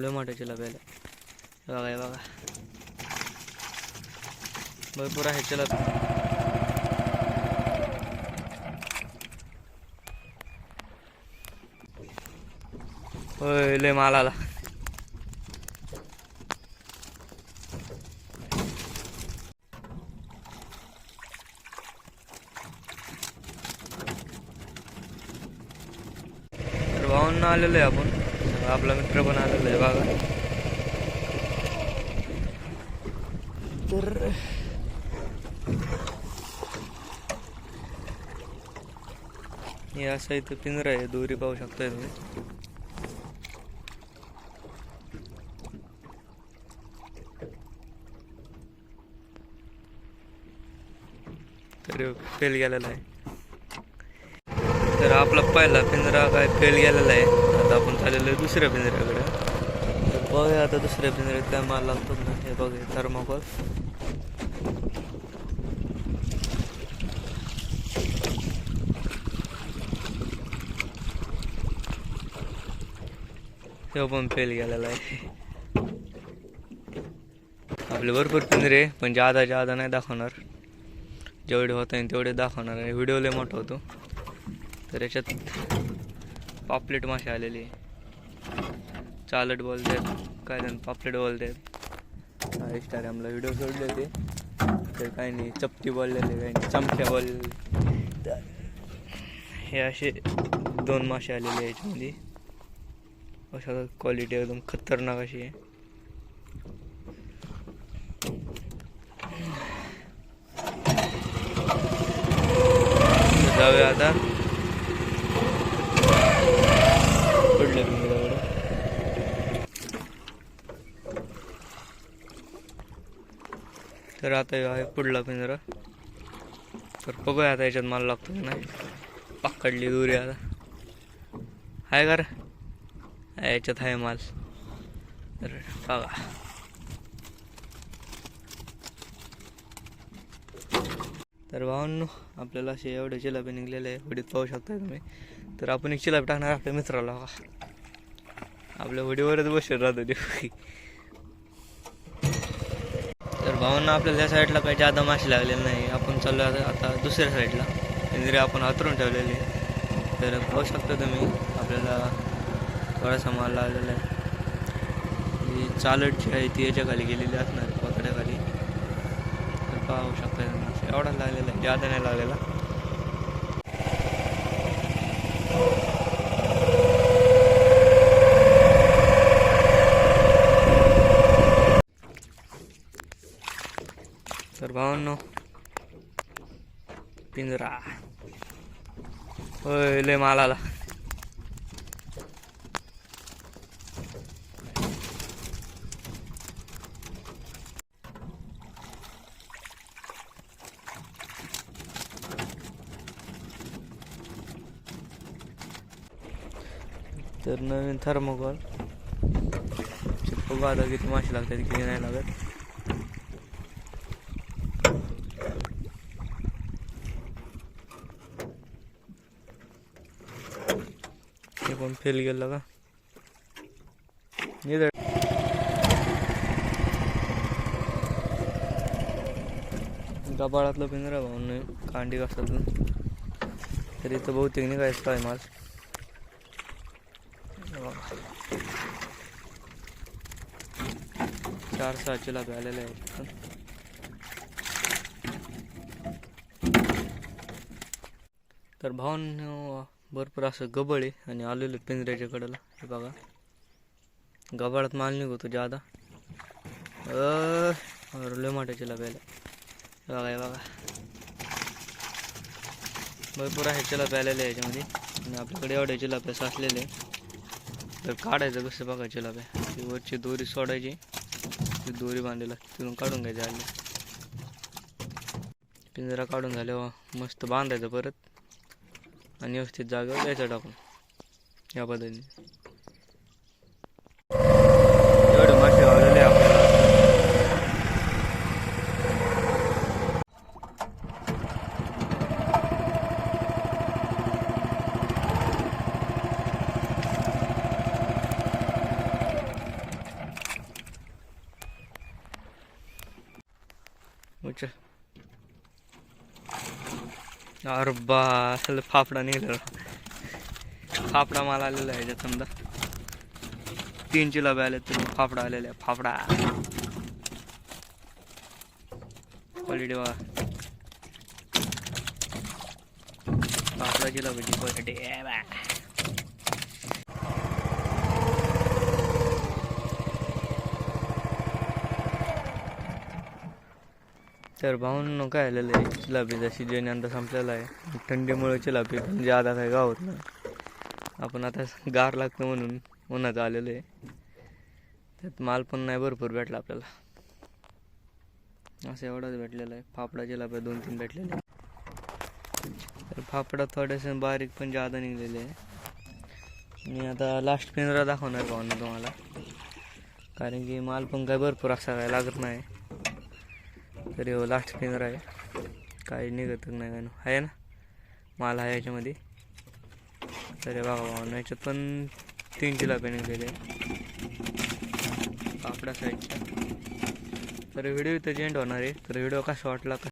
लय मोठ्या चिलाप्याला बघा हे बघा. भरपूर आहे चिलाप होय लय माल आला. तर भाऊंना आलेलो आहे आपण. आपला मित्र पण आलेला आहे बघा. तर हे असं इथं पिंजरा आहे दोरी पाहू शकताय तुम्ही. तर फेल गेलेला आहे. तर आपला पहिला पिंजरा काय फेल गेलेला आहे. आता आपण चाललेलो आहे दुसऱ्या पिंजऱ्याकडे. बघ बघूया आता दुसऱ्या पिंजऱ्यात काय माल लागतो ना हे बघूया थर्माकोल. तो पण फेल गेलेला आहे. आपले भरपूर पिंजरे पण जादा जादा नाही दाखवणार. जेवढे होत आहे तेवढे दाखवणार आहे. व्हिडिओ लय मोठा होतो. तर याच्यात पापलेट मासे आलेली. चालट बोलतात काय त्यानं पापलेट बोलतात आम्हाला व्हिडिओ सोडले ते. तर काही नाही चपटी बोललेले काही नाही चमक्या बोललेले हे असे दोन मासे आलेले याच्यामध्ये. अशा क्वालिटी एकदम खतरनाक अशी आहे. जाऊया आता. तर आता हे आहे पुढला पिंजरा तर बघूया आता याच्यात माल लागतो की नाही. पाकडली दुरी आता. आहे का रे? याच्यात आहे माल. तर बघा. तर भावांनो आपल्याला असे एवढे जिलाबी निघलेले आहे होडीत पाहू शकता तुम्ही. तर आपण एक जिलाबी टाकणार आपल्या मित्राला आपल्या होडीवरच बसून राहतो ते. भावांना आपल्याला या साईडला काही जादा मासे लागलेले नाही. आपण चाललो आता आता दुसऱ्या साईडला पिंजरे आपण हातरून ठेवलेले. तर पाहू शकता तुम्ही आपल्याला थोडासा माल लागलेला आहे. ही चालट जी आहे ती याच्याखाली गेलेली असणार पकड्याखाली तर पाहू शकता एवढा लागलेला आहे. जादा नाही लागलेला. मित्रांनो. पिंजरा. होय लय मालाला तर नवीन थर्मोकॉल. बघू आता किती मासे लागतात किती नाही लागत? हे पण फेल गेलं का? गबाळातलं पिंजरा भाऊन नाही कांडी तरी तर बहुतेक निघायच काय माल. चार सहा लाभ आलेले आहेत. तर भावन भरपूर असं गबळ आहे आणि आलेलं पिंजऱ्याच्या कडेला. हे बघा. गबाळात माल निघतो जादा. लोमाट्याची लय हे बघा हे बघा. भरपूर आहे चिलापे आलेले याच्यामध्ये. आणि आपल्याकडे एवढे चिलापे साचलेले. तर काढायचं कसं बघा चिलाप्या ती वरची दोरी सोडायची. ती दोरी बांधलेला. तिथून काढून घ्यायची आले पिंजरा काढून झाल्यावर मस्त बांधायचं परत. आणि व्यवस्थित जागा द्यायचं टाकून. या पद्धतीने. एवढे मासे आवडलेले आपल्याला. अच्छा अरे बा असं फाफडा निघाला फाफडा माल आलेला आहे याच्यात समजा. तीन चिलाबे आले तर फाफडा आलेला आहे फाफडा. क्वालिटी वा फाफडा जिलाबीची क्वालिटी तर भाऊंनो काय आलेलं आहे? चिलाबीचा सीजन आता संपलेला आहे. थंडीमुळे चिलापी पण जादा काही गावत नाही आपण आता गार लागतं म्हणून उन्हाचं आलेलं आहे. त्यात माल पण नाही भरपूर भेटला आपल्याला. असं एवढाच भेटलेला आहे. फाफडा जिलाबी दोन तीन भेटलेले आहे. तर फाफडा थोडेसे बारीक पण जादा निघलेले आहे. मी आता लास्ट पिंजरा दाखवणार भावना तुम्हाला. कारण की माल पण काय भरपूर असा काय लागत नाही. तरी हो लास्ट फिंगर आहे. काही निघत नाही काय आहे ना? माल आहे याच्यामध्ये. तरी बघा भावना याच्यात पण तीन जिलाबी निघलेले आहे पापडा साईडच्या तर व्हिडिओ इथं एंड होणार आहे. तर व्हिडिओ कसा वाटला? का